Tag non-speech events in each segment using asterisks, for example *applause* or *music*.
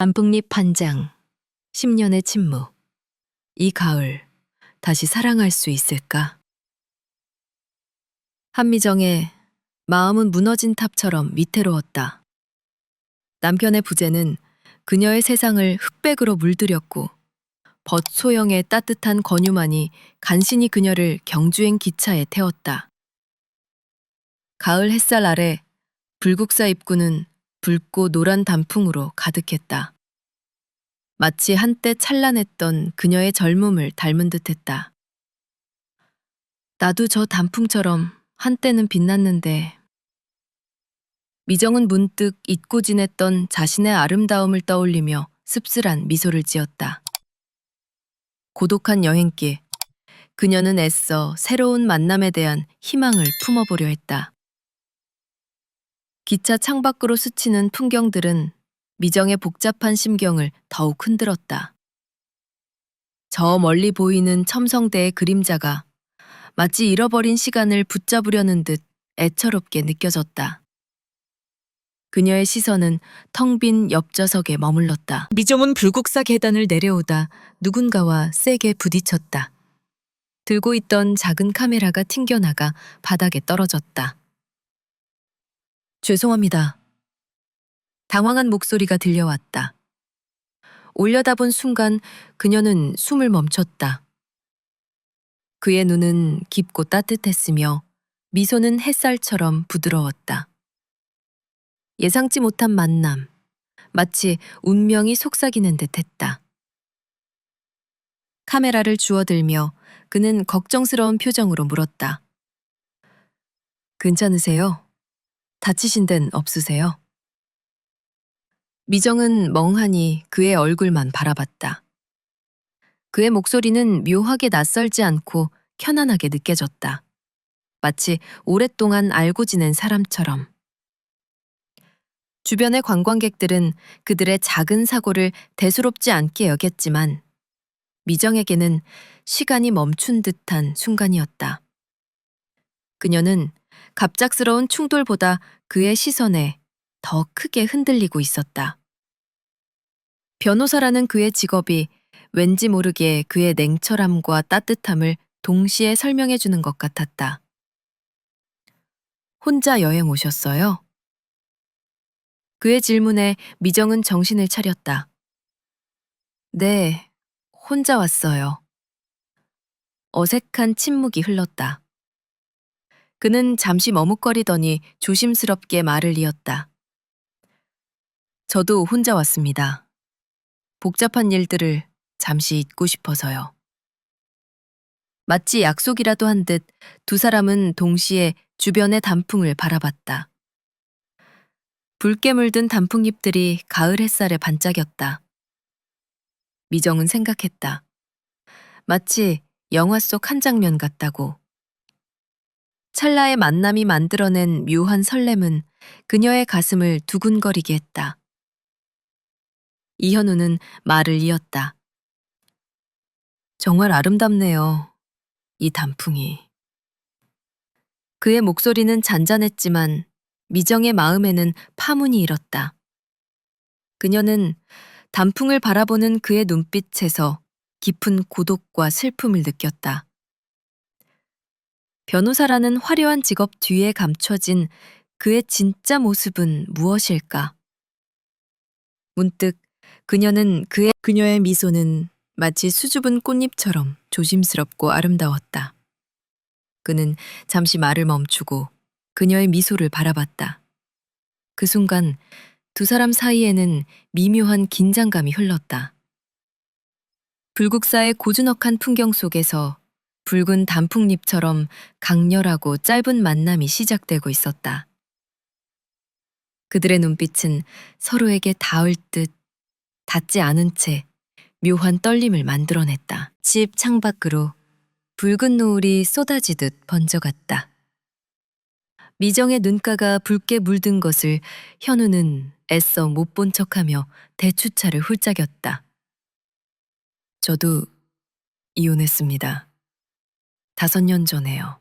단풍잎 한 장, 10년의 침묵. 이 가을, 다시 사랑할 수 있을까? 한미정의 마음은 무너진 탑처럼 위태로웠다. 남편의 부재는 그녀의 세상을 흑백으로 물들였고, 벗 소형의 따뜻한 권유만이 간신히 그녀를 경주행 기차에 태웠다. 가을 햇살 아래 불국사 입구는 붉고 노란 단풍으로 가득했다. 마치 한때 찬란했던 그녀의 젊음을 닮은 듯했다. 나도 저 단풍처럼 한때는 빛났는데 미정은 문득 잊고 지냈던 자신의 아름다움을 떠올리며 씁쓸한 미소를 지었다. 고독한 여행길. 그녀는 애써 새로운 만남에 대한 희망을 품어보려 했다. 기차 창밖으로 스치는 풍경들은 미정의 복잡한 심경을 더욱 흔들었다. 저 멀리 보이는 첨성대의 그림자가 마치 잃어버린 시간을 붙잡으려는 듯 애처롭게 느껴졌다. 그녀의 시선은 텅 빈 옆좌석에 머물렀다. 미정은 불국사 계단을 내려오다 누군가와 세게 부딪혔다. 들고 있던 작은 카메라가 튕겨나가 바닥에 떨어졌다. 죄송합니다. 당황한 목소리가 들려왔다. 올려다본 순간 그녀는 숨을 멈췄다. 그의 눈은 깊고 따뜻했으며 미소는 햇살처럼 부드러웠다. 예상치 못한 만남, 마치 운명이 속삭이는 듯 했다. 카메라를 주워들며 그는 걱정스러운 표정으로 물었다. 괜찮으세요? 다치신 데는 없으세요? 미정은 멍하니 그의 얼굴만 바라봤다. 그의 목소리는 묘하게 낯설지 않고 편안하게 느껴졌다. 마치 오랫동안 알고 지낸 사람처럼. 주변의 관광객들은 그들의 작은 사고를 대수롭지 않게 여겼지만 미정에게는 시간이 멈춘 듯한 순간이었다. 그녀는 갑작스러운 충돌보다 그의 시선에 더 크게 흔들리고 있었다. 변호사라는 그의 직업이 왠지 모르게 그의 냉철함과 따뜻함을 동시에 설명해 주는 것 같았다. 혼자 여행 오셨어요? 그의 질문에 미정은 정신을 차렸다. 네, 혼자 왔어요. 어색한 침묵이 흘렀다. 그는 잠시 머뭇거리더니 조심스럽게 말을 이었다. 저도 혼자 왔습니다. 복잡한 일들을 잠시 잊고 싶어서요. 마치 약속이라도 한 듯 두 사람은 동시에 주변의 단풍을 바라봤다. 붉게 물든 단풍잎들이 가을 햇살에 반짝였다. 미정은 생각했다. 마치 영화 속 한 장면 같다고. 찰나의 만남이 만들어낸 묘한 설렘은 그녀의 가슴을 두근거리게 했다. 이현우는 말을 이었다. 정말 아름답네요. 이 단풍이. 그의 목소리는 잔잔했지만 미정의 마음에는 파문이 일었다. 그녀는 단풍을 바라보는 그의 눈빛에서 깊은 고독과 슬픔을 느꼈다. 변호사라는 화려한 직업 뒤에 감춰진 그의 진짜 모습은 무엇일까? 문득 그녀는 그의 그녀의 미소는 마치 수줍은 꽃잎처럼 조심스럽고 아름다웠다. 그는 잠시 말을 멈추고 그녀의 미소를 바라봤다. 그 순간 두 사람 사이에는 미묘한 긴장감이 흘렀다. 불국사의 고즈넉한 풍경 속에서 붉은 단풍잎처럼 강렬하고 짧은 만남이 시작되고 있었다. 그들의 눈빛은 서로에게 닿을 듯 닿지 않은 채 묘한 떨림을 만들어냈다. 집 창밖으로 붉은 노을이 쏟아지듯 번져갔다. 미정의 눈가가 붉게 물든 것을 현우는 애써 못 본 척하며 대추차를 훌짝였다. 저도 이혼했습니다. 다섯 년 전에요.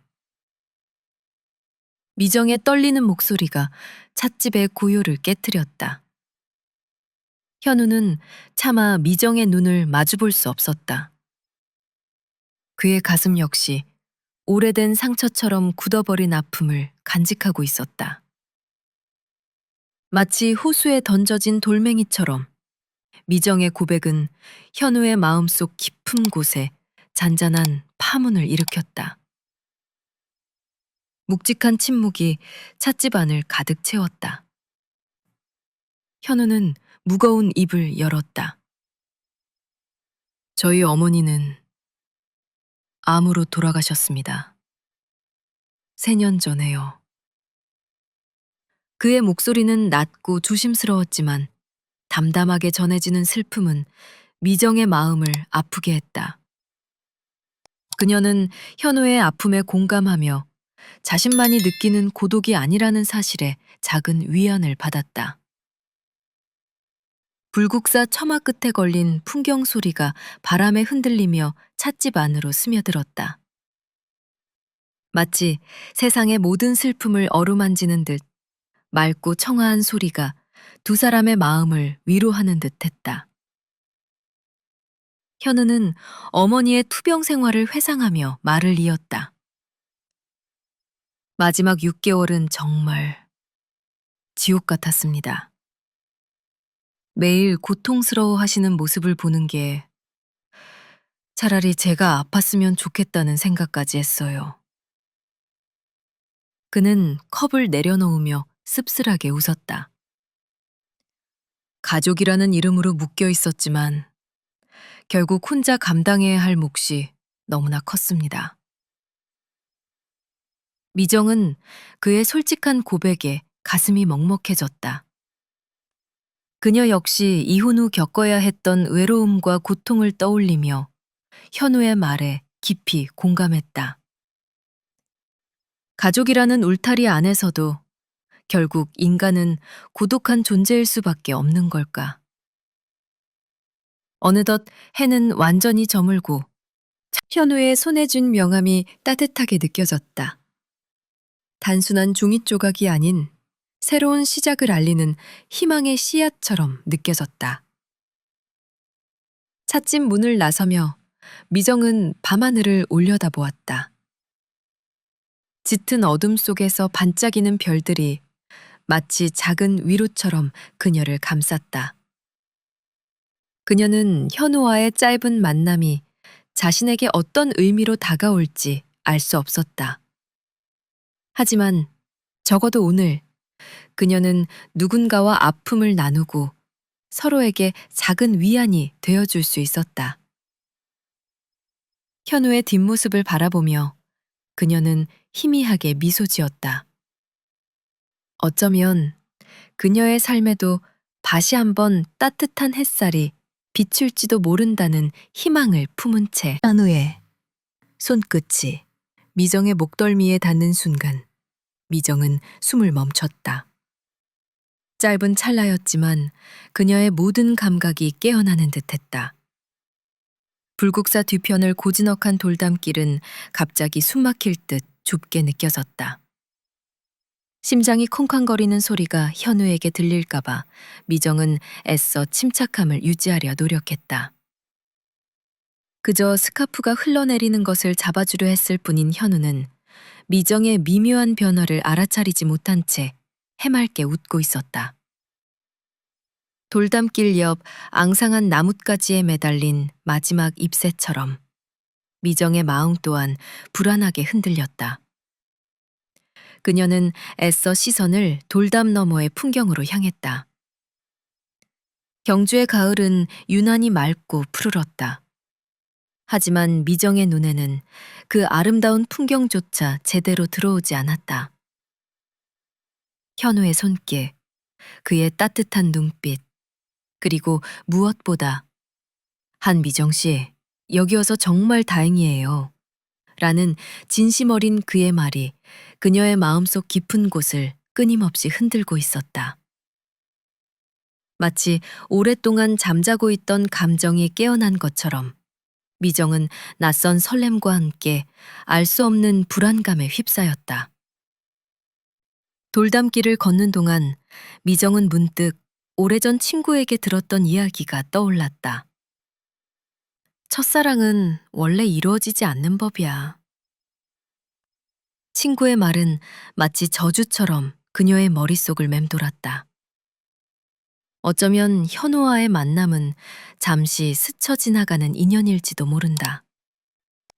미정의 떨리는 목소리가 찻집의 고요를 깨뜨렸다. 현우는 차마 미정의 눈을 마주볼 수 없었다. 그의 가슴 역시 오래된 상처처럼 굳어버린 아픔을 간직하고 있었다. 마치 호수에 던져진 돌멩이처럼 미정의 고백은 현우의 마음속 깊은 곳에 잔잔한 파문을 일으켰다. 묵직한 침묵이 찻집 안을 가득 채웠다. 현우는 무거운 입을 열었다. 저희 어머니는 암으로 돌아가셨습니다. 세 년 전에요. 그의 목소리는 낮고 조심스러웠지만 담담하게 전해지는 슬픔은 미정의 마음을 아프게 했다. 그녀는 현우의 아픔에 공감하며 자신만이 느끼는 고독이 아니라는 사실에 작은 위안을 받았다. 불국사 처마 끝에 걸린 풍경 소리가 바람에 흔들리며 찻집 안으로 스며들었다. 마치 세상의 모든 슬픔을 어루만지는 듯 맑고 청아한 소리가 두 사람의 마음을 위로하는 듯 했다. 현우는 어머니의 투병 생활을 회상하며 말을 이었다. 마지막 6개월은 정말 지옥 같았습니다. 매일 고통스러워 하시는 모습을 보는 게 차라리 제가 아팠으면 좋겠다는 생각까지 했어요. 그는 컵을 내려놓으며 씁쓸하게 웃었다. 가족이라는 이름으로 묶여 있었지만 결국 혼자 감당해야 할 몫이 너무나 컸습니다. 미정은 그의 솔직한 고백에 가슴이 먹먹해졌다. 그녀 역시 이혼 후 겪어야 했던 외로움과 고통을 떠올리며 현우의 말에 깊이 공감했다. 가족이라는 울타리 안에서도 결국 인간은 고독한 존재일 수밖에 없는 걸까. 어느덧 해는 완전히 저물고 현우의 손에 준 명함이 따뜻하게 느껴졌다. 단순한 종이 조각이 아닌 새로운 시작을 알리는 희망의 씨앗처럼 느껴졌다. 찻집 문을 나서며 미정은 밤하늘을 올려다보았다. 짙은 어둠 속에서 반짝이는 별들이 마치 작은 위로처럼 그녀를 감쌌다. 그녀는 현우와의 짧은 만남이 자신에게 어떤 의미로 다가올지 알 수 없었다. 하지만 적어도 오늘 그녀는 누군가와 아픔을 나누고 서로에게 작은 위안이 되어줄 수 있었다. 현우의 뒷모습을 바라보며 그녀는 희미하게 미소 지었다. 어쩌면 그녀의 삶에도 다시 한번 따뜻한 햇살이 비출지도 모른다는 희망을 품은 채 현우의 손끝이 미정의 목덜미에 닿는 순간 미정은 숨을 멈췄다. 짧은 찰나였지만 그녀의 모든 감각이 깨어나는 듯했다. 불국사 뒤편을 고즈넉한 돌담길은 갑자기 숨막힐 듯 좁게 느껴졌다. 심장이 쿵쾅거리는 소리가 현우에게 들릴까봐 미정은 애써 침착함을 유지하려 노력했다. 그저 스카프가 흘러내리는 것을 잡아주려 했을 뿐인 현우는 미정의 미묘한 변화를 알아차리지 못한 채 해맑게 웃고 있었다. 돌담길 옆 앙상한 나뭇가지에 매달린 마지막 잎새처럼 미정의 마음 또한 불안하게 흔들렸다. 그녀는 애써 시선을 돌담 너머의 풍경으로 향했다. 경주의 가을은 유난히 맑고 푸르렀다. 하지만 미정의 눈에는 그 아름다운 풍경조차 제대로 들어오지 않았다. 현우의 손길, 그의 따뜻한 눈빛, 그리고 무엇보다 한미정 씨, 여기 와서 정말 다행이에요. 라는 진심 어린 그의 말이 그녀의 마음속 깊은 곳을 끊임없이 흔들고 있었다. 마치 오랫동안 잠자고 있던 감정이 깨어난 것처럼 미정은 낯선 설렘과 함께 알 수 없는 불안감에 휩싸였다. 돌담길을 걷는 동안 미정은 문득 오래전 친구에게 들었던 이야기가 떠올랐다. 첫사랑은 원래 이루어지지 않는 법이야. 친구의 말은 마치 저주처럼 그녀의 머릿속을 맴돌았다. 어쩌면 현우와의 만남은 잠시 스쳐 지나가는 인연일지도 모른다.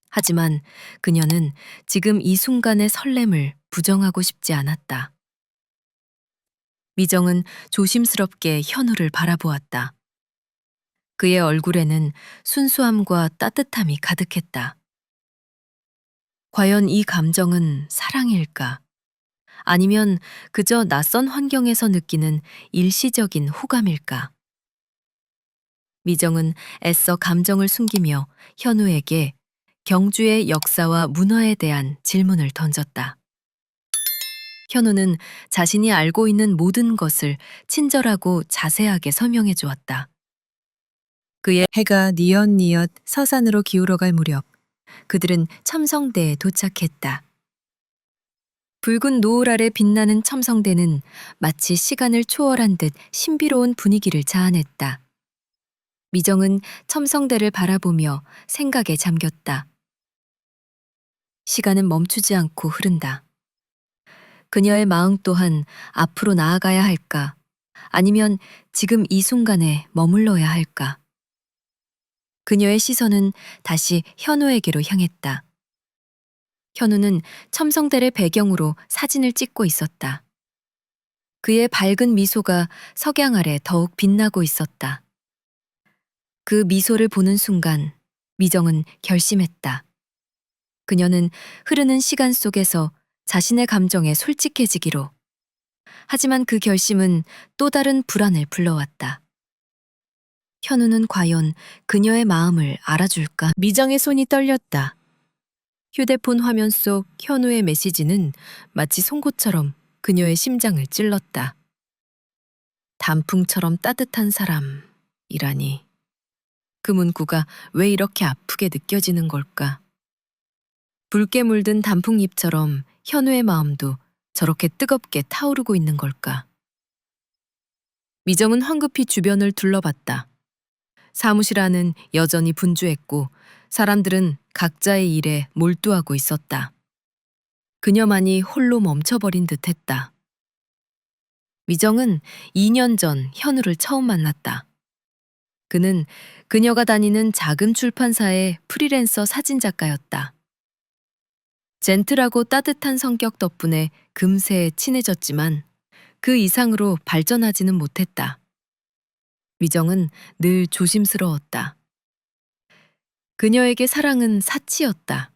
하지만 그녀는 지금 이 순간의 설렘을 부정하고 싶지 않았다. 미정은 조심스럽게 현우를 바라보았다. 그의 얼굴에는 순수함과 따뜻함이 가득했다. 과연 이 감정은 사랑일까? 아니면 그저 낯선 환경에서 느끼는 일시적인 호감일까? 미정은 애써 감정을 숨기며 현우에게 경주의 역사와 문화에 대한 질문을 던졌다. 현우는 자신이 알고 있는 모든 것을 친절하고 자세하게 설명해 주었다. 그의 해가 뉘엿뉘엿 서산으로 기울어갈 무렵 그들은 첨성대에 도착했다. 붉은 노을 아래 빛나는 첨성대는 마치 시간을 초월한 듯 신비로운 분위기를 자아냈다. 미정은 첨성대를 바라보며 생각에 잠겼다. 시간은 멈추지 않고 흐른다. 그녀의 마음 또한 앞으로 나아가야 할까? 아니면 지금 이 순간에 머물러야 할까? 그녀의 시선은 다시 현우에게로 향했다. 현우는 첨성대를 배경으로 사진을 찍고 있었다. 그의 밝은 미소가 석양 아래 더욱 빛나고 있었다. 그 미소를 보는 순간 미정은 결심했다. 그녀는 흐르는 시간 속에서 자신의 감정에 솔직해지기로. 하지만 그 결심은 또 다른 불안을 불러왔다. 현우는 과연 그녀의 마음을 알아줄까? 미정의 손이 떨렸다. 휴대폰 화면 속 현우의 메시지는 마치 송곳처럼 그녀의 심장을 찔렀다. 단풍처럼 따뜻한 사람이라니. 그 문구가 왜 이렇게 아프게 느껴지는 걸까? 붉게 물든 단풍잎처럼 현우의 마음도 저렇게 뜨겁게 타오르고 있는 걸까? 미정은 황급히 주변을 둘러봤다. 사무실 안은 여전히 분주했고 사람들은 각자의 일에 몰두하고 있었다. 그녀만이 홀로 멈춰버린 듯 했다. 미정은 2년 전 현우를 처음 만났다. 그는 그녀가 다니는 작은 출판사의 프리랜서 사진작가였다. 젠틀하고 따뜻한 성격 덕분에 금세 친해졌지만 그 이상으로 발전하지는 못했다. 미정은 늘 조심스러웠다. 그녀에게 사랑은 사치였다.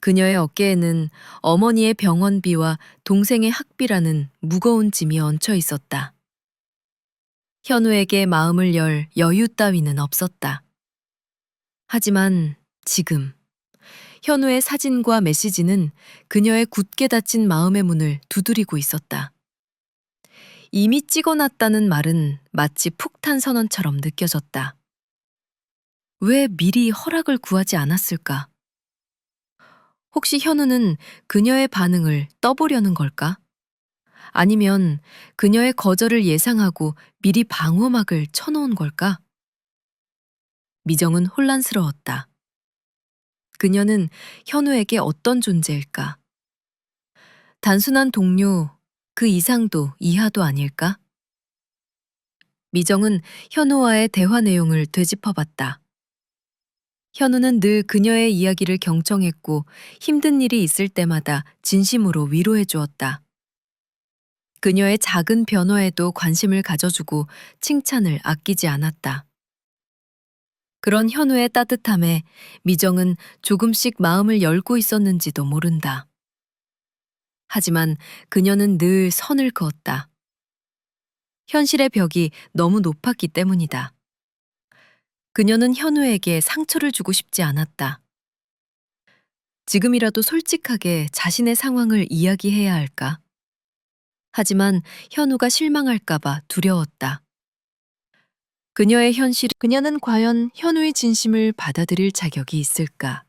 그녀의 어깨에는 어머니의 병원비와 동생의 학비라는 무거운 짐이 얹혀 있었다. 현우에게 마음을 열 여유 따위는 없었다. 하지만 지금 현우의 사진과 메시지는 그녀의 굳게 닫힌 마음의 문을 두드리고 있었다. 이미 찍어놨다는 말은 마치 폭탄 선언처럼 느껴졌다. 왜 미리 허락을 구하지 않았을까? 혹시 현우는 그녀의 반응을 떠보려는 걸까? 아니면 그녀의 거절을 예상하고 미리 방어막을 쳐놓은 걸까? 미정은 혼란스러웠다. 그녀는 현우에게 어떤 존재일까? 단순한 동료, 그 이상도 이하도 아닐까? 미정은 현우와의 대화 내용을 되짚어봤다. 현우는 늘 그녀의 이야기를 경청했고 힘든 일이 있을 때마다 진심으로 위로해 주었다. 그녀의 작은 변화에도 관심을 가져주고 칭찬을 아끼지 않았다. 그런 현우의 따뜻함에 미정은 조금씩 마음을 열고 있었는지도 모른다. 하지만 그녀는 늘 선을 그었다. 현실의 벽이 너무 높았기 때문이다. 그녀는 현우에게 상처를 주고 싶지 않았다. 지금이라도 솔직하게 자신의 상황을 이야기해야 할까? 하지만 현우가 실망할까봐 두려웠다. 그녀의 현실, 그녀는 과연 현우의 진심을 받아들일 자격이 있을까?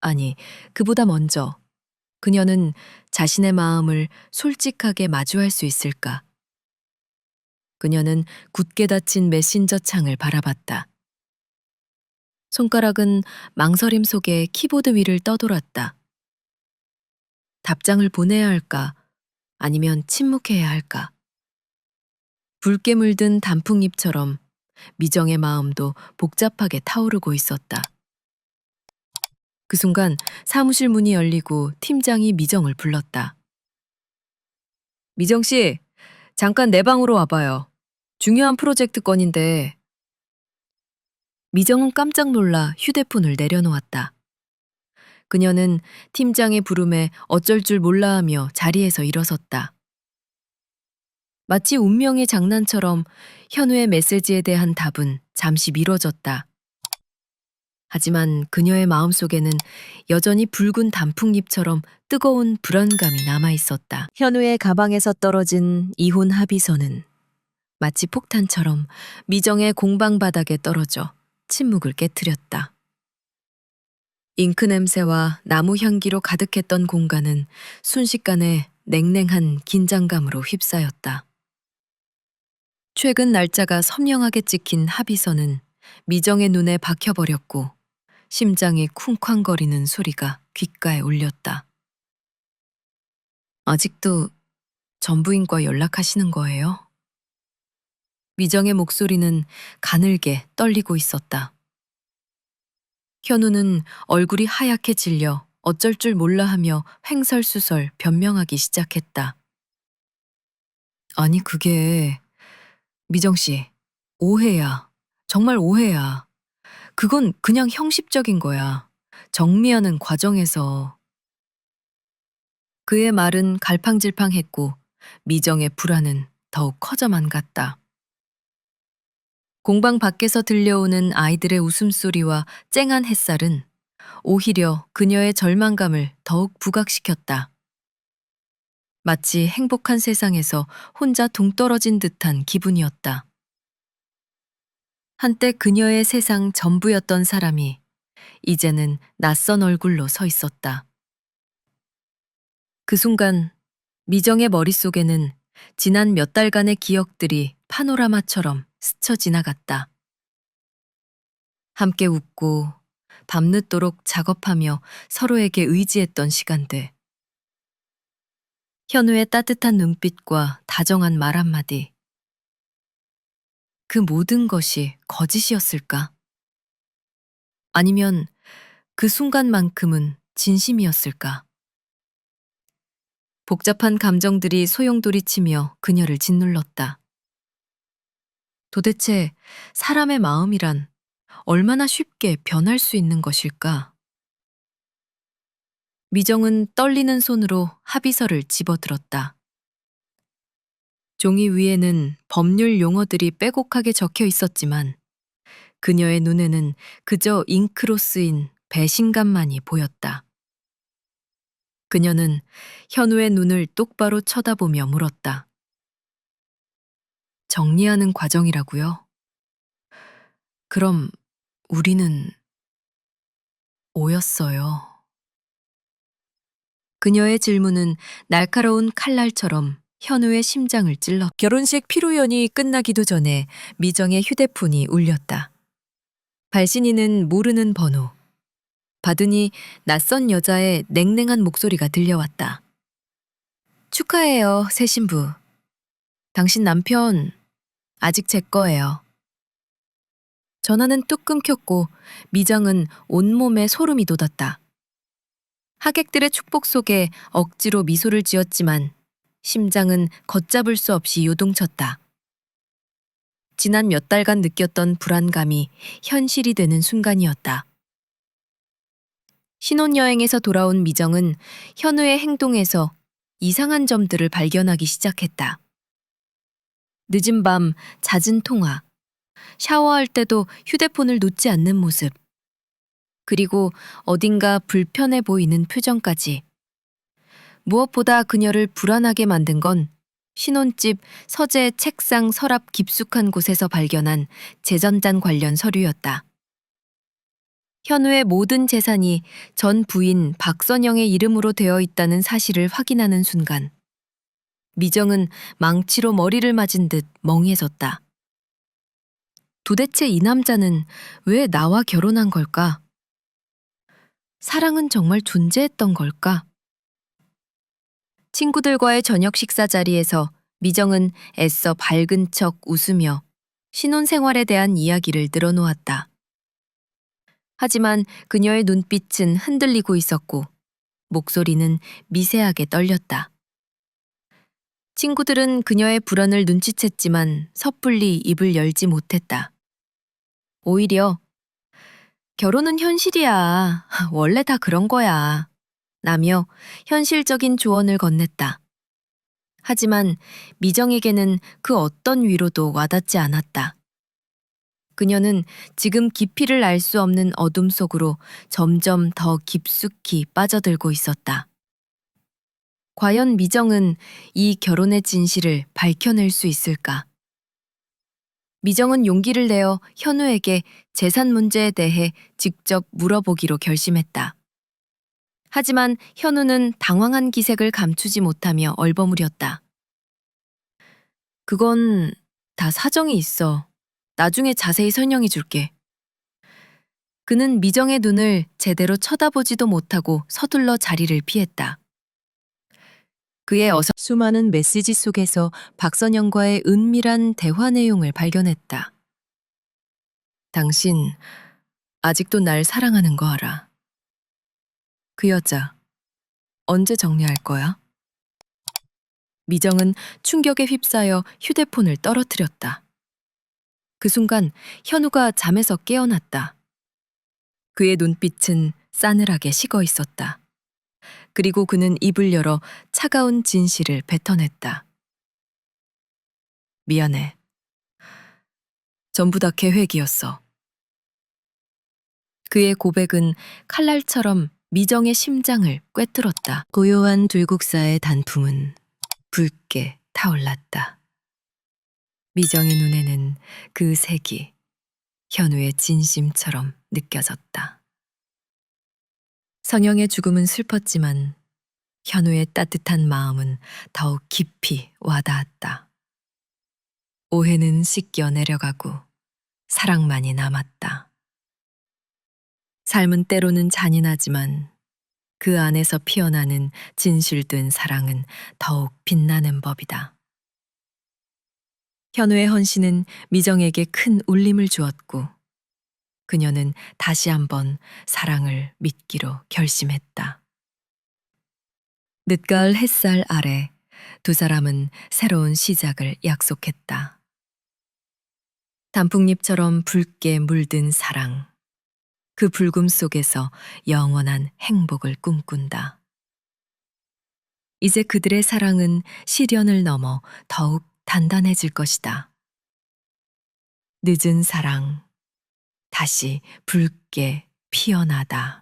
아니, 그보다 먼저 그녀는 자신의 마음을 솔직하게 마주할 수 있을까? 그녀는 굳게 닫힌 메신저 창을 바라봤다. 손가락은 망설임 속에 키보드 위를 떠돌았다. 답장을 보내야 할까? 아니면 침묵해야 할까? 붉게 물든 단풍잎처럼 미정의 마음도 복잡하게 타오르고 있었다. 그 순간 사무실 문이 열리고 팀장이 미정을 불렀다. 미정 씨, 잠깐 내 방으로 와봐요. 중요한 프로젝트 건인데. 미정은 깜짝 놀라 휴대폰을 내려놓았다. 그녀는 팀장의 부름에 어쩔 줄 몰라 하며 자리에서 일어섰다. 마치 운명의 장난처럼 현우의 메시지에 대한 답은 잠시 미뤄졌다. 하지만 그녀의 마음속에는 여전히 붉은 단풍잎처럼 뜨거운 불안감이 남아 있었다. 현우의 가방에서 떨어진 이혼 합의서는 마치 폭탄처럼 미정의 공방 바닥에 떨어져 침묵을 깨뜨렸다. 잉크 냄새와 나무 향기로 가득했던 공간은 순식간에 냉랭한 긴장감으로 휩싸였다. 최근 날짜가 선명하게 찍힌 합의서는 미정의 눈에 박혀버렸고 심장이 쿵쾅거리는 소리가 귓가에 울렸다. 아직도 전부인과 연락하시는 거예요? 미정의 목소리는 가늘게 떨리고 있었다. 현우는 얼굴이 하얗게 질려 어쩔 줄 몰라 하며 횡설수설 변명하기 시작했다. 아니, 그게, 미정 씨, 오해야. 정말 오해야. 그건 그냥 형식적인 거야. 정리하는 과정에서. 그의 말은 갈팡질팡했고 미정의 불안은 더욱 커져만 갔다. 공방 밖에서 들려오는 아이들의 웃음소리와 쨍한 햇살은 오히려 그녀의 절망감을 더욱 부각시켰다. 마치 행복한 세상에서 혼자 동떨어진 듯한 기분이었다. 한때 그녀의 세상 전부였던 사람이 이제는 낯선 얼굴로 서 있었다. 그 순간 미정의 머릿속에는 지난 몇 달간의 기억들이 파노라마처럼 스쳐 지나갔다. 함께 웃고 밤늦도록 작업하며 서로에게 의지했던 시간들. 현우의 따뜻한 눈빛과 다정한 말 한마디. 그 모든 것이 거짓이었을까? 아니면 그 순간만큼은 진심이었을까? 복잡한 감정들이 소용돌이치며 그녀를 짓눌렀다. 도대체 사람의 마음이란 얼마나 쉽게 변할 수 있는 것일까? 미정은 떨리는 손으로 합의서를 집어들었다. 종이 위에는 법률 용어들이 빼곡하게 적혀 있었지만 그녀의 눈에는 그저 잉크로 쓰인 배신감만이 보였다. 그녀는 현우의 눈을 똑바로 쳐다보며 물었다. 정리하는 과정이라고요? 그럼 우리는 오였어요. 그녀의 질문은 날카로운 칼날처럼 현우의 심장을 찔러 결혼식 피로연이 끝나기도 전에 미정의 휴대폰이 울렸다. 발신인은 모르는 번호. 받으니 낯선 여자의 냉랭한 목소리가 들려왔다. 축하해요, 새 신부. 당신 남편 아직 제 거예요. 전화는 뚝 끊겼고 미정은 온몸에 소름이 돋았다. 하객들의 축복 속에 억지로 미소를 지었지만 심장은 걷잡을 수 없이 요동쳤다. 지난 몇 달간 느꼈던 불안감이 현실이 되는 순간이었다. 신혼여행에서 돌아온 미정은 현우의 행동에서 이상한 점들을 발견하기 시작했다. 늦은 밤 잦은 통화, 샤워할 때도 휴대폰을 놓지 않는 모습, 그리고 어딘가 불편해 보이는 표정까지. 무엇보다 그녀를 불안하게 만든 건 신혼집 서재 책상 서랍 깊숙한 곳에서 발견한 재전단 관련 서류였다. 현우의 모든 재산이 전 부인 박선영의 이름으로 되어 있다는 사실을 확인하는 순간 미정은 망치로 머리를 맞은 듯 멍해졌다. 도대체 이 남자는 왜 나와 결혼한 걸까? 사랑은 정말 존재했던 걸까? 친구들과의 저녁 식사 자리에서 미정은 애써 밝은 척 웃으며 신혼생활에 대한 이야기를 늘어놓았다. 하지만 그녀의 눈빛은 흔들리고 있었고 목소리는 미세하게 떨렸다. 친구들은 그녀의 불안을 눈치챘지만 섣불리 입을 열지 못했다. 오히려 결혼은 현실이야. *laughs* 원래 다 그런 거야. 라며 현실적인 조언을 건넸다. 하지만 미정에게는 그 어떤 위로도 와닿지 않았다. 그녀는 지금 깊이를 알 수 없는 어둠 속으로 점점 더 깊숙이 빠져들고 있었다. 과연 미정은 이 결혼의 진실을 밝혀낼 수 있을까? 미정은 용기를 내어 현우에게 재산 문제에 대해 직접 물어보기로 결심했다. 하지만 현우는 당황한 기색을 감추지 못하며 얼버무렸다. 그건 다 사정이 있어. 나중에 자세히 설명해 줄게. 그는 미정의 눈을 제대로 쳐다보지도 못하고 서둘러 자리를 피했다. 그의 어서 수많은 메시지 속에서 박선영과의 은밀한 대화 내용을 발견했다. 당신 아직도 날 사랑하는 거 알아. 그 여자 언제 정리할 거야? 미정은 충격에 휩싸여 휴대폰을 떨어뜨렸다. 그 순간 현우가 잠에서 깨어났다. 그의 눈빛은 싸늘하게 식어 있었다. 그리고 그는 입을 열어 차가운 진실을 뱉어냈다. 미안해. 전부 다 계획이었어. 그의 고백은 칼날처럼 미정의 심장을 꿰뚫었다. 고요한 둘국사의 단풍은 붉게 타올랐다. 미정의 눈에는 그 색이 현우의 진심처럼 느껴졌다. 성영의 죽음은 슬펐지만 현우의 따뜻한 마음은 더욱 깊이 와닿았다. 오해는 씻겨 내려가고 사랑만이 남았다. 삶은 때로는 잔인하지만 그 안에서 피어나는 진실된 사랑은 더욱 빛나는 법이다. 현우의 헌신은 미정에게 큰 울림을 주었고 그녀는 다시 한번 사랑을 믿기로 결심했다. 늦가을 햇살 아래 두 사람은 새로운 시작을 약속했다. 단풍잎처럼 붉게 물든 사랑. 그 붉음 속에서 영원한 행복을 꿈꾼다. 이제 그들의 사랑은 시련을 넘어 더욱 단단해질 것이다. 늦은 사랑, 다시 붉게 피어나다.